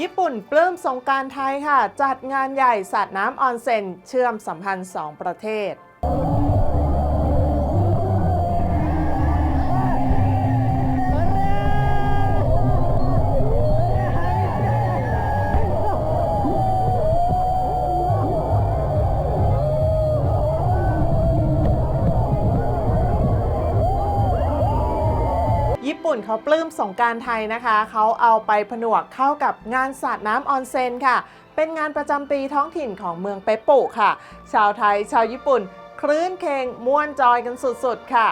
ญี่ปุ่นปลื้มสงการไทยค่ะ จัดงานใหญ่สาดน้ำออนเซ็น เชื่อมสัมพันธ์ 2 ประเทศ ปุ่นเขาปลื้มสงการไทยนะคะ เขาเอาไปผนวกเข้ากับงานสาดน้ำออนเซ็นค่ะ เป็นงานประจำปีท้องถิ่นของเมืองเปปปุค่ะ ชาวไทยชาวญี่ปุ่น คลื้นเคงม่วนจอยกันสุดๆค่ะ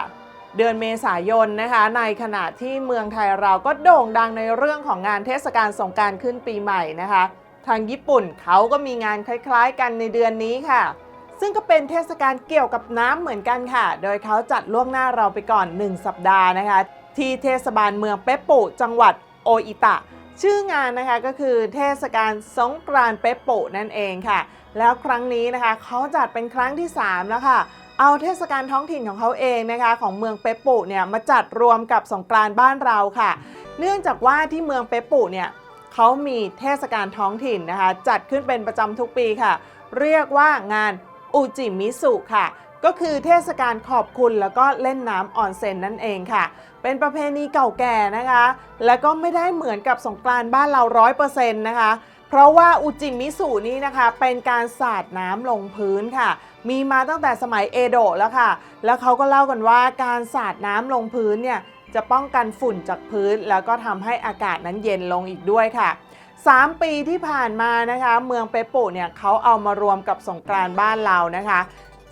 เดือนเมษายนนะคะ ในขณะที่เมืองไทยเราก็โด่งดังในเรื่องของงานเทศกาลสงการขึ้นปีใหม่นะคะ ทางญี่ปุ่นเขาก็มีงานคล้ายๆ กันในเดือนนี้ค่ะ ซึ่งก็เป็นเทศกาลเกี่ยวกับน้ำเหมือนกันค่ะ โดยเขาจัดล่วงหน้าเราไปก่อน 1 สัปดาห์นะคะ ที่เทศบาลเมืองเปปปุจังหวัดโออิตะ ชื่องานนะคะก็คือเทศกาลสงกรานต์เปปปุนั่นเองค่ะ แล้วครั้งนี้นะคะเขาจัดเป็นครั้งที่ 3 แล้วค่ะเอาเทศกาลท้องถิ่นของเขาเองนะคะ ของเมืองเปปปุเนี่ยมาจัดรวมกับสงกรานต์บ้านเราค่ะ เนื่องจากว่าที่เมืองเปปปุเนี่ยเขามีเทศกาลท้องถิ่นนะคะ จัดขึ้นเป็นประจำทุกปีค่ะ เรียกว่างานอุจิมิสุค่ะ ก็คือเทศกาลขอบคุณแล้วก็เล่นน้ำออนเซ็นนั่นเองค่ะ เป็นประเพณีเก่าแก่นะคะ และก็ไม่ได้เหมือนกับสงกรานต์บ้านเราร้อยเปอร์เซ็นต์นะคะ เพราะว่าอุจิมิสุนี้นะคะ เป็นการสาดน้ำลงพื้นค่ะ มีมาตั้งแต่สมัยเอโดะแล้วค่ะ แล้วเขาก็เล่ากันว่าการสาดน้ำลงพื้นเนี่ยจะป้องกันฝุ่นจากพื้น แล้วก็ทำให้อากาศนั้นเย็นลงอีกด้วยค่ะ3 ปีที่ผ่านมานะคะ เมืองเปปปุเนี่ยเขาเอามารวมกับสงกรานต์บ้านเรานะคะ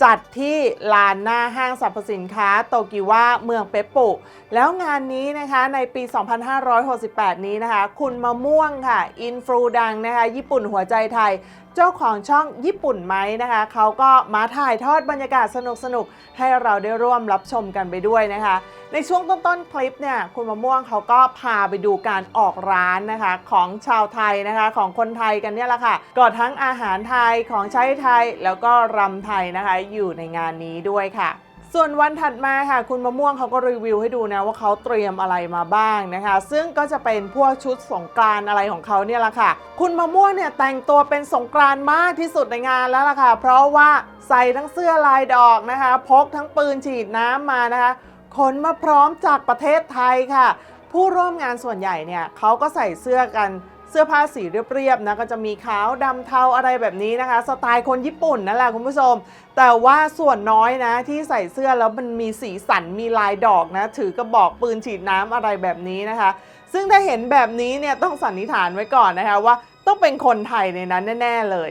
จัดที่ลานหน้าห้างสรรพสินค้าโตกิวาเมืองเปปปุ แล้วงานนี้นะคะในปี 2568 นี้นะคะ คุณมะม่วงค่ะ อินฟลูดังนะคะ ญี่ปุ่นหัวใจไทย เจ้าของช่องญี่ปุ่นไหมนะคะเขาก็มาถ่ายทอดบรรยากาศสนุกๆ ให้เราได้ร่วมรับชมกันไปด้วยนะคะ ในช่วงต้นๆ คลิปเนี่ยคุณมะม่วงเขาก็พาไปดูการออกร้านนะคะของชาวไทยนะคะของคนไทยกันเนี่ยแหละค่ะก็ทั้งอาหารไทยของใช้ไทยแล้วก็รำไทยนะคะอยู่ในงานนี้ด้วยค่ะ ส่วนวันถัดมาค่ะ คุณมะม่วงเขาก็รีวิวให้ดูนะว่าเขาเตรียมอะไรมาบ้างนะคะ ซึ่งก็จะเป็นพวกชุดสงกรานอะไรของเขาเนี่ยแหละค่ะ คุณมะม่วงเนี่ยแต่งตัวเป็นสงกรานมากที่สุดในงานแล้วล่ะค่ะ เพราะว่าใส่ทั้งเสื้อลายดอกนะคะ พกทั้งปืนฉีดน้ำมานะคะขนมาพร้อมจากประเทศไทยค่ะ ผู้ร่วมงานส่วนใหญ่เนี่ยเขาก็ใส่เสื้อกัน เสื้อผ้าสีเรียบๆนะก็จะมีขาวดำเทาอะไรแบบนี้นะคะ สไตล์คนญี่ปุ่นนั่นแหละคุณผู้ชม แต่ว่าส่วนน้อยนะที่ใส่เสื้อแล้วมันมีสีสันมีลายดอกนะ ถือกระบอกปืนฉีดน้ำอะไรแบบนี้นะคะ ซึ่งถ้าเห็นแบบนี้เนี่ยต้องสันนิษฐานไว้ก่อนนะคะว่าต้องเป็นคนไทยในนั้นแน่ ๆ เลย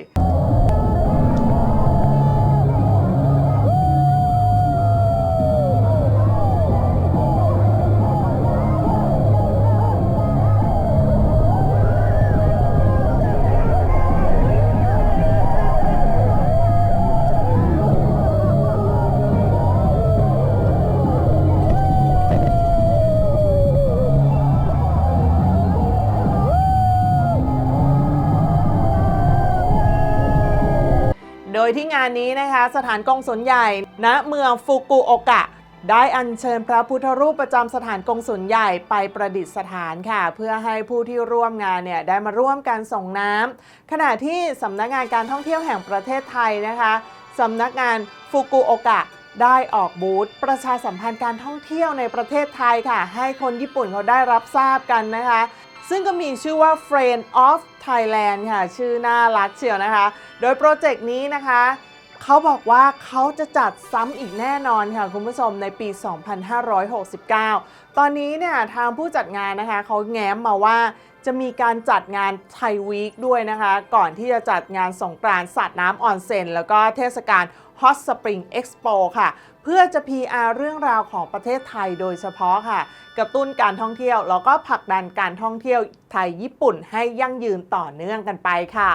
ยที่งานนี้นะคะ สถานกงสุลใหญ่ณเมืองฟุกุโอกะ ได้อัญเชิญพระพุทธรูปประจำสถานกงสุลใหญ่ไปประดิษฐานค่ะ เพื่อให้ผู้ที่ร่วมงานเนี่ยได้มาร่วมกันส่งน้ำขณะที่สำนักงานการท่องเที่ยวแห่งประเทศไทยนะคะสำนักงานฟุกุโอกะได้ออกบูธประชาสัมพันธ์การท่องเที่ยวในประเทศไทยค่ะ ให้คนญี่ปุ่นเขาได้รับทราบกันนะคะ ซึ่งก็มีชื่อว่า Friend of Thailand ค่ะ ชื่อน่ารักเชียวนะคะ โดยโปรเจกต์นี้นะคะ เขาบอกว่าเขาจะจัดซ้ำอีกแน่นอนค่ะคุณผู้ชมในปี 2569 ตอนนี้เนี่ยทางผู้จัดงานนะคะเขาแง้มมาว่าจะมีการจัดงานไทยวีคด้วยนะคะ ก่อนที่จะจัดงานสงกรานต์สัตว์น้ำออนเซ็น แล้วก็เทศกาล Hot Spring Expo ค่ะ เพื่อจะ PR เรื่องราวของประเทศไทยโดยเฉพาะค่ะ กระตุ้นการท่องเที่ยว แล้วก็ผลักดันการท่องเที่ยวไทยญี่ปุ่นให้ยั่งยืนต่อเนื่องกันไปค่ะ